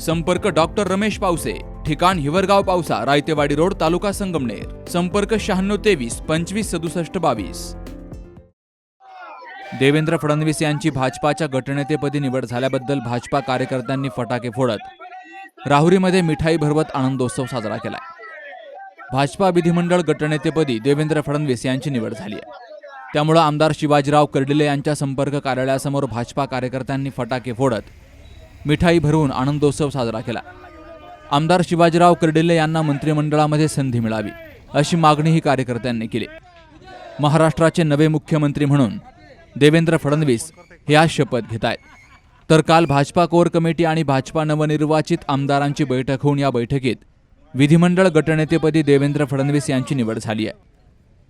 संपर्क डॉक्टर रमेश पावसे ठिकाण हिवरगाव पावसा रायतेवाडी रोड तालुका संगमनेर. संपर्क शहाण्णव तेवीस पंचवीस सदुसष्ट बावीस. देवेंद्र फडणवीस यांची भाजपाच्या गटनेतेपदी निवड झाल्याबद्दल भाजपा कार्यकर्त्यांनी फटाके फोडत राहुरीमध्ये मिठाई भरवत आनंदोत्सव साजरा केला भाजपा विधिमंडळ गटनेतेपदी देवेंद्र फडणवीस यांची निवड झाली आहे त्यामुळं आमदार शिवाजीराव कर्डिले यांच्या संपर्क कार्यालयासमोर भाजपा कार्यकर्त्यांनी फटाके फोडत मिठाई भरवून आनंदोत्सव साजरा केला. आमदार शिवाजीराव कर्डिले यांना मंत्रिमंडळामध्ये संधी मिळावी अशी मागणीही कार्यकर्त्यांनी केली. महाराष्ट्राचे नवे मुख्यमंत्री म्हणून देवेंद्र फडणवीस हे आज शपथ घेत आहेत. तर काल भाजपा कोर कमिटी आणि भाजपा नवनिर्वाचित आमदारांची बैठक होऊन या बैठकीत विधिमंडळ गटनेतेपदी देवेंद्र फडणवीस यांची निवड झाली आहे.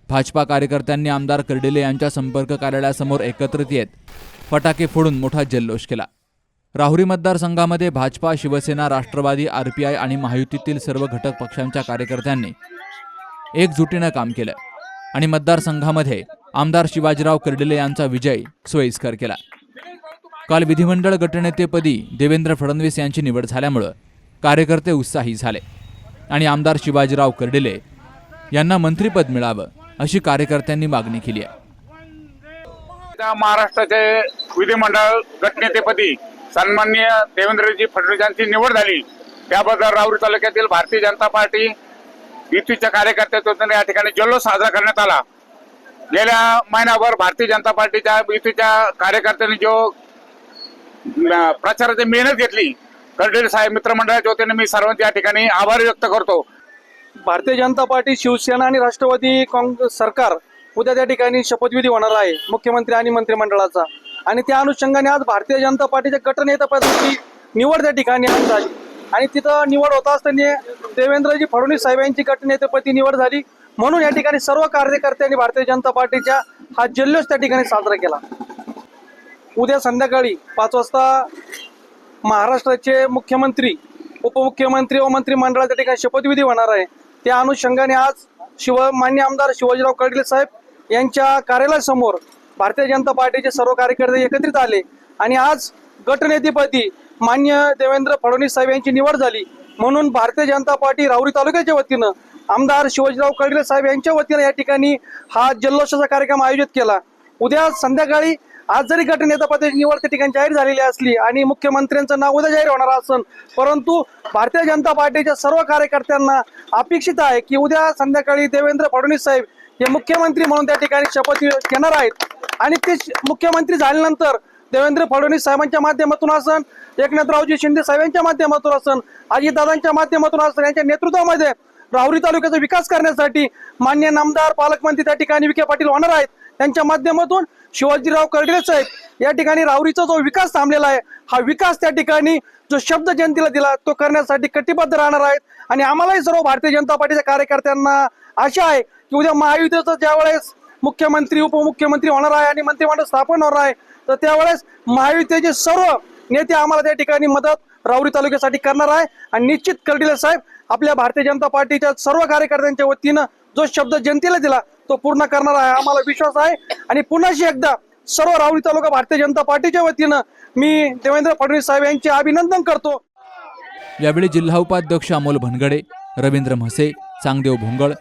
भाजपा कार्यकर्त्यांनी आमदार कर्डिले यांच्या संपर्क कार्यालयासमोर एकत्रित येत फटाके फोडून मोठा जल्लोष केला. राहुरी मतदारसंघामध्ये भाजपा शिवसेना राष्ट्रवादी आरपीआय आणि महायुतीतील सर्व घटक पक्षांच्या कार्यकर्त्यांनी एकजुटीनं काम केलं आणि मतदारसंघामध्ये आमदार शिवाजीराव कर्डिले यांचा विजय सोयीस्कर केला. काल विधिमंडळ गटनेतेपदी देवेंद्र फडणवीस यांची निवड झाल्यामुळं कार्यकर्ते उत्साही झाले आणि आमदार शिवाजीराव कर्डिले यांना मंत्रिपद मिळावं अशी कार्यकर्त्यांनी मागणी केली आहे. महाराष्ट्राचे विधिमंडळ गटनेतेपदी सन्माननीय देवेंद्रजी फडणवीस यांची निवड झाली. त्याबद्दल राहुरी तालुक्यातील भारतीय जनता पार्टी युतीच्या कार्यकर्त्यातून या ठिकाणी जल्लोष साजरा करण्यात आला. गेल्या महिनाभर भारतीय जनता पार्टीच्या युतीच्या कार्यकर्त्यांनी जो प्रचाराची मेहनत घेतली. कर्डिले साहेब मित्रमंडळाच्या वतीने मी सर्वांचे या ठिकाणी आभार व्यक्त करतो. भारतीय जनता पार्टी शिवसेना आणि राष्ट्रवादी काँग्रेस सरकार उद्या त्या ठिकाणी शपथविधी होणार आहे. मुख्यमंत्री आणि मंत्रिमंडळाचा. आणि त्या अनुषंगाने आज भारतीय जनता पार्टीच्या गटनेतेपदाची निवड त्या ठिकाणी आज झाली. आणि तिथं निवड होत असताना देवेंद्रजी फडणवीस साहेब यांची गटनेतेपदी निवड झाली. म्हणून या ठिकाणी सर्व कार्यकर्त्यांनी भारतीय जनता पार्टीच्या हा जल्लोष त्या ठिकाणी साजरा केला. उद्या संध्याकाळी पाच वाजता महाराष्ट्राचे मुख्यमंत्री उपमुख्यमंत्री व मंत्रिमंडळाच्या ठिकाणी शपथविधी होणार आहे. त्या अनुषंगाने आज शिव मान्य आमदार शिवाजीराव कडले साहेब यांच्या कार्यालयासमोर भारतीय जनता पार्टीचे सर्व कार्यकर्ते एकत्रित आले आणि आज गटनेतेपदी मान्य देवेंद्र फडणवीस साहेब यांची निवड झाली. म्हणून भारतीय जनता पार्टी राहुरी तालुक्याच्या वतीनं आमदार शिवाजीराव कर्डिले साहेब यांच्या वतीनं या ठिकाणी हा जल्लोषाचा कार्यक्रम आयोजित केला. उद्या संध्याकाळी आज जरी गटनेतापदाची निवड त्या ठिकाणी जाहीर झालेली असली आणि मुख्यमंत्र्यांचं नाव उद्या जाहीर होणार असून परंतु भारतीय जनता पार्टीच्या सर्व कार्यकर्त्यांना अपेक्षित आहे की उद्या संध्याकाळी देवेंद्र फडणवीस साहेब हे मुख्यमंत्री म्हणून त्या ठिकाणी शपथ घेणार आहेत. आणि ते मुख्यमंत्री झाल्यानंतर देवेंद्र फडणवीस साहेबांच्या माध्यमातून असन एकनाथरावजी शिंदे साहेबांच्या माध्यमातून असन अजितदादांच्या माध्यमातून असन यांच्या नेतृत्वामध्ये राहुरी तालुक्याचा विकास करण्यासाठी मान्य नामदार पालकमंत्री त्या ठिकाणी विखे पाटील होणार आहेत. त्यांच्या माध्यमातून शिवाजीराव कर्डिले साहेब या ठिकाणी रावरीचा जो विकास थांबलेला आहे हा विकास त्या ठिकाणी जो शब्द जनतेला दिला तो करण्यासाठी कटिबद्ध राहणार आहेत. आणि आम्हालाही सर्व भारतीय जनता पार्टीच्या कार्यकर्त्यांना आशा आहे की उद्या महायुतीचं ज्या वेळेस मुख्यमंत्री उपमुख्यमंत्री होणार आहे आणि मंत्रिमंडळ स्थापन होणार आहे तर त्यावेळेस महायुतीचे सर्व नेते आम्हाला त्या ठिकाणी मदत रावरी तालुक्यासाठी करणार आहे. आणि निश्चित कर्डिले साहेब आपल्या भारतीय जनता पार्टीच्या सर्व कार्यकर्त्यांच्या वतीनं जो शब्द जनतेला दिला तो पूर्ण करणार आहे आम्हाला विश्वास आहे. आणि पुन्हाशी एकदा सर्व राहुरी तालुका भारतीय जनता पार्टीच्या वतीनं मी देवेंद्र फडणवीस साहेब यांचे अभिनंदन करतो. यावेळी जिल्हा उपाध्यक्ष अमोल भनगडे रवींद्र म्हसे चांगदेव भोंगळ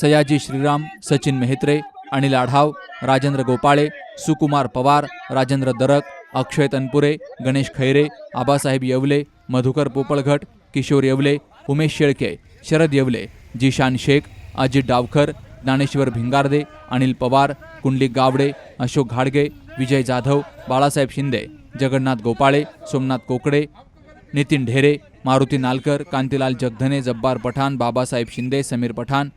सयाजी श्रीराम सचिन मेहत्रे अनिल आढाव राजेंद्र गोपाळे सुकुमार पवार राजेंद्र दरक अक्षय तनपुरे गणेश खैरे आबासाहेब येवले मधुकर पोपळघट किशोर येवले उमेश शेळके शरद येवले जिशान शेख अजित डावखर ज्ञानेश्वर भिंगारदे अनिल पवार कुंडलिक गावडे अशोक घाडगे विजय जाधव बाळासाहेब शिंदे जगन्नाथ गोपाळे सोमनाथ कोकडे नितीन ढेरे मारुती नालकर कांतीलाल जगधने जब्बार पठाण बाबासाहेब शिंदे समीर पठाण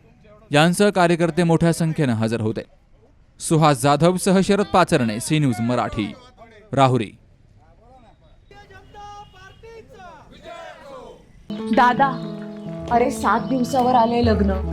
यांसह कार्यकर्ते मोठ्या संख्येनं हजर होते. सुहास जाधव सह शरद पाचरणे सी न्यूज मराठी राहुरी. दादा अरे सात दिवसावर आले लग्न.